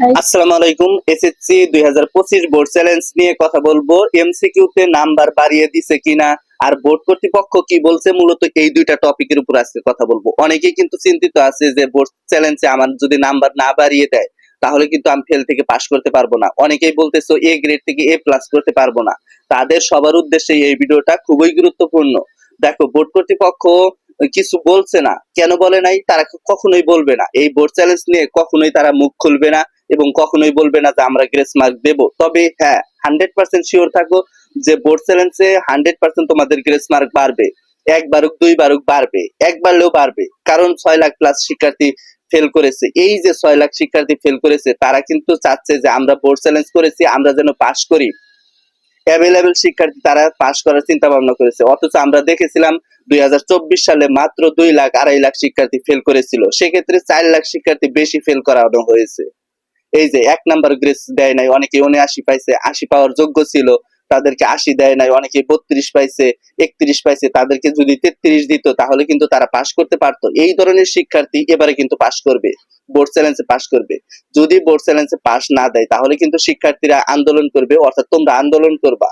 আসসালামু আলাইকুম এসএসসি দুই হাজার পঁচিশ বোর্ড চ্যালেঞ্জ নিয়ে কথা বলব। এমসিকিউ তে নাম্বার বাড়িয়ে দিছে কিনা আর বোর্ড কর্তৃপক্ষ কি বলছে, মূলত এই দুইটা টপিকের উপর আজকে কথা বলব। অনেকেই কিন্তু চিন্তিত আছে যে বোর্ড চ্যালেঞ্জে আমার যদি নাম্বার না বাড়িয়ে দেয়, তাহলে কিন্তু আমি ফেল থেকে পাশ করতে পারব না। অনেকেই বলতেছো, এ গ্রেড থেকে এ প্লাস করতে পারব না। তাদের সবার উদ্দেশ্যে এই ভিডিওটা খুবই গুরুত্বপূর্ণ। দেখো, বোর্ড কর্তৃপক্ষ কিছু বলছে না। কেন বলে নাই? তারা কখনোই বলবে না। এই বোর্ড চ্যালেঞ্জ নিয়ে কখনোই তারা মুখ খুলবে না। এবং কখনোই বলবে না যে আমরা গ্রেস মার্ক দেব। তবে হ্যাঁ হান্ড্রেড পার্সেন্ট শিওর থাকো যে বোর্ড চ্যালেঞ্জে হান্ড্রেড পার্সেন্ট তোমাদের গ্রেস মার্ক বাড়বে। এক বারুক, দুই বারুক বাড়বে। এক বাড়লেও বাড়বে। কারণ ছয় লাখ প্লাস শিক্ষার্থী ফেল করেছে। এই যে ছয় লাখ শিক্ষার্থী ফেল করেছে, তারা কিন্তু চাচ্ছে যে আমরা বোর্ড চ্যালেঞ্জ করেছি, আমরা যেন পাশ করি। অ্যাভেলেবেল শিক্ষার্থী তারা পাশ করার চিন্তা ভাবনা করেছে। অথচ আমরা দেখেছিলাম দুই হাজার চব্বিশ সালে মাত্র দুই লাখ আড়াই লাখ শিক্ষার্থী ফেল করেছিল। সেক্ষেত্রে চার লাখ শিক্ষার্থী বেশি ফেল করানো হয়েছে। এই যে এক নাম্বার গ্রেস দেয় নাই, অনেকে উনআশি পাইছে, আশি পাওয়ার যোগ্য ছিল, তাদেরকে আশি দেয় নাই, অনেকে বত্রিশ পাইছে, একত্রিশ পাইছে, তাদেরকে যদি তেত্রিশ দিত, তাহলে কিন্তু তারা পাশ করতে পারতো। এই ধরনের শিক্ষার্থী এবারে কিন্তু পাশ করবে বোর্ড চ্যালেঞ্জে পাশ করবে। যদি বোর্ড চ্যালেঞ্জে পাশ না দেয়, তাহলে কিন্তু শিক্ষার্থীরা আন্দোলন করবে, অর্থাৎ তোমরা আন্দোলন করবা।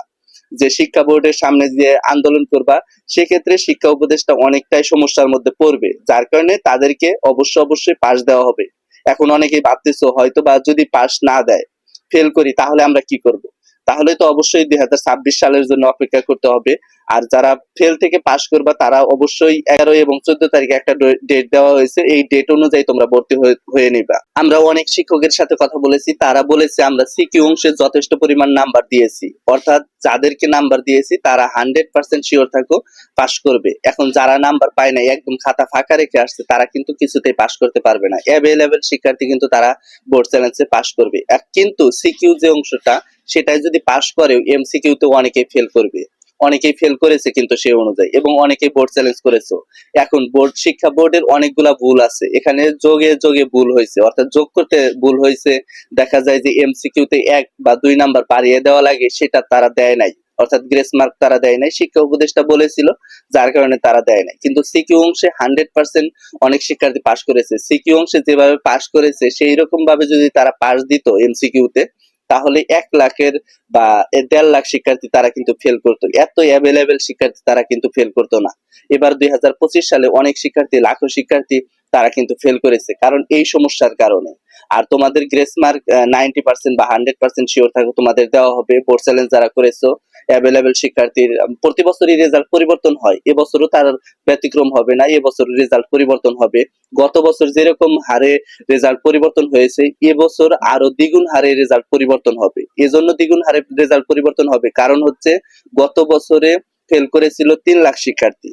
যে শিক্ষা বোর্ডের সামনে যে আন্দোলন করবা, সেক্ষেত্রে শিক্ষা উপদেষ্টা অনেকটাই সমস্যার মধ্যে পড়বে, যার কারণে তাদেরকে অবশ্য অবশ্যই পাশ দেওয়া হবে। এখন অনেকেই ভাবতেছো হয়তো বা যদি পাস না দেয় ফেল করি, তাহলে আমরা কি করব? তাহলে তো অবশ্যই দুই হাজার ছাব্বিশ সালের জন্য অপেক্ষা করতে হবে। আর যারা ফেল থেকে পাশ করবা, তারা অবশ্যই এগারো এবং চোদ্দ তারিখে একটা ডেট দেওয়া হয়েছে। এই ডেট অনুযায়ী তোমরা ভর্তি হয়ে- নিবা। আমরা অনেক শিক্ষকের সাথে কথা বলেছি। তারা বলেছে, আমরা সিকিউ অংশে যথেষ্ট পরিমাণ নাম্বার দিয়েছি। অর্থাৎ যাদেরকে নাম্বার দিয়েছি, তারা হান্ড্রেড পার্সেন্ট শিওর থাকো পাশ করবে। এখন যারা নাম্বার পায় নাই, একদম খাতা ফাঁকা রেখে আসছে, তারা কিন্তু কিছুতেই পাশ করতে পারবে না। অ্যাভেলেবেল শিক্ষার্থী কিন্তু তারা বোর্ড চ্যালেঞ্জে পাশ করবে। কিন্তু সিকিউ যে অংশটা সেটাই যদি পাশ করে এমসিকিউ তে অনেকেই ফেল করবে। অনেকেই ফেল করেছে কিন্তু সেই অনুযায়ী, এবং অনেকেই বোর্ড চ্যালেঞ্জ করেছে। এখন বোর্ড শিক্ষা বোর্ডের অনেকগুলা ভুল আছে। এখানে যোগে যোগে ভুল হয়েছে, অর্থাৎ যোগ করতে ভুল হয়েছে। দেখা যায় যে এমসিকিউ তে এক বা দুই নাম্বার বাড়িয়ে দেওয়া লাগে, সেটা তারা দেয় নাই। অর্থাৎ গ্রেস মার্ক তারা দেয় নাই। শিক্ষা উপদেষ্টা বলেছিল, যার কারণে তারা দেয় নাই। কিন্তু সিকিউ অংশে হান্ড্রেড পার্সেন্ট অনেক শিক্ষার্থী পাশ করেছে। সিকিউ অংশে যেভাবে পাশ করেছে সেই রকম ভাবে যদি তারা পাশ দিত এমসিকিউ তে তাহলে এক লাখের বা দেড় লাখ শিক্ষার্থী তারা কিন্তু ফেল করতো। এত অ্যাভেলেবেল শিক্ষার্থী তারা কিন্তু ফেল করতো না। এবার দুই হাজার পঁচিশ সালে অনেক শিক্ষার্থী, লাখো শিক্ষার্থী তারা কিন্তু ফেল করেছে কারণ এই সমস্যার কারণে। আর তোমাদের গ্রেস মার্ক নাইনটি পার্সেন্ট বা হান্ড্রেড পার্সেন্ট শিওর থাকো তোমাদের দেওয়া হবে। বোর্ড চ্যালেঞ্জ যারা করেছ অ্যাভেলেবেল শিক্ষার্থীর প্রতি বছরই রেজাল্ট পরিবর্তন হয়। এবছরও তার ব্যতিক্রম হবে না এবছর রেজাল্ট পরিবর্তন হবে। গত বছর যেরকম হারে রেজাল্ট পরিবর্তন হয়েছে এবছর আরও দ্বিগুণ হারে রেজাল্ট পরিবর্তন হবে। এজন্য দ্বিগুণ হারে রেজাল্ট পরিবর্তন হবে। কারণ হচ্ছে, গত বছরে ফেল করেছিল তিন লাখ শিক্ষার্থী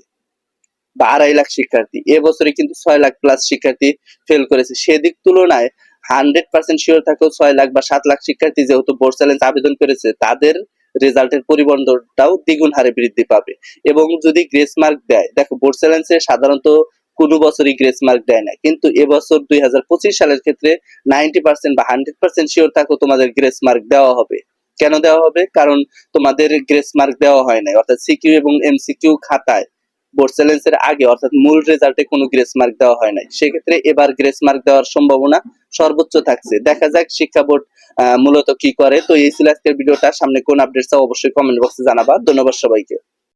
বা আড়াই লাখ শিক্ষার্থী। এবছরে কিন্তু ছয় লাখ প্লাস শিক্ষার্থী ফেল করেছে। সেদিক তুলনায় হান্ড্রেড পার্সেন্ট শিওর থাকেও ছয় লাখ বা সাত লাখ শিক্ষার্থী যেহেতু বোর্ড চ্যালেঞ্জ আবেদন করেছে, তাদের রেজাল্টের পরিবর্তনটাও দ্বিগুণ হারে বৃদ্ধি পাবে। এবং যদি গ্রেস মার্ক দেয়, দেখো বোর্ড চ্যালেঞ্জে সাধারণত কোনো বছরই গ্রেস মার্ক দেয় না। কিন্তু এবছর দুই হাজার পঁচিশ সালের ক্ষেত্রে নাইনটি পার্সেন্ট বা হান্ড্রেড পার্সেন্ট শিওর থাকো তোমাদের গ্রেস মার্ক দেওয়া হবে। কেন দেওয়া হবে? কারণ তোমাদের গ্রেস মার্ক দেওয়া হয় নাই। অর্থাৎ সিকিউ এবং এমসিকিউ খাতায় বোর্ড চ্যালেঞ্জের আগে, অর্থাৎ মূল রেজাল্টে কোনো গ্রেস মার্ক দেওয়া হয় নাই। সেক্ষেত্রে এবার গ্রেস মার্ক দেওয়ার সম্ভাবনা সর্বোচ্চ থাকছে। দেখা যাক শিক্ষা বোর্ড মূলত কি করে। তো এই আজকের ভিডিওটা। সামনে কোন আপডেট চাও অবশ্যই কমেন্ট বক্সে জানাবা। ধন্যবাদ সবাইকে।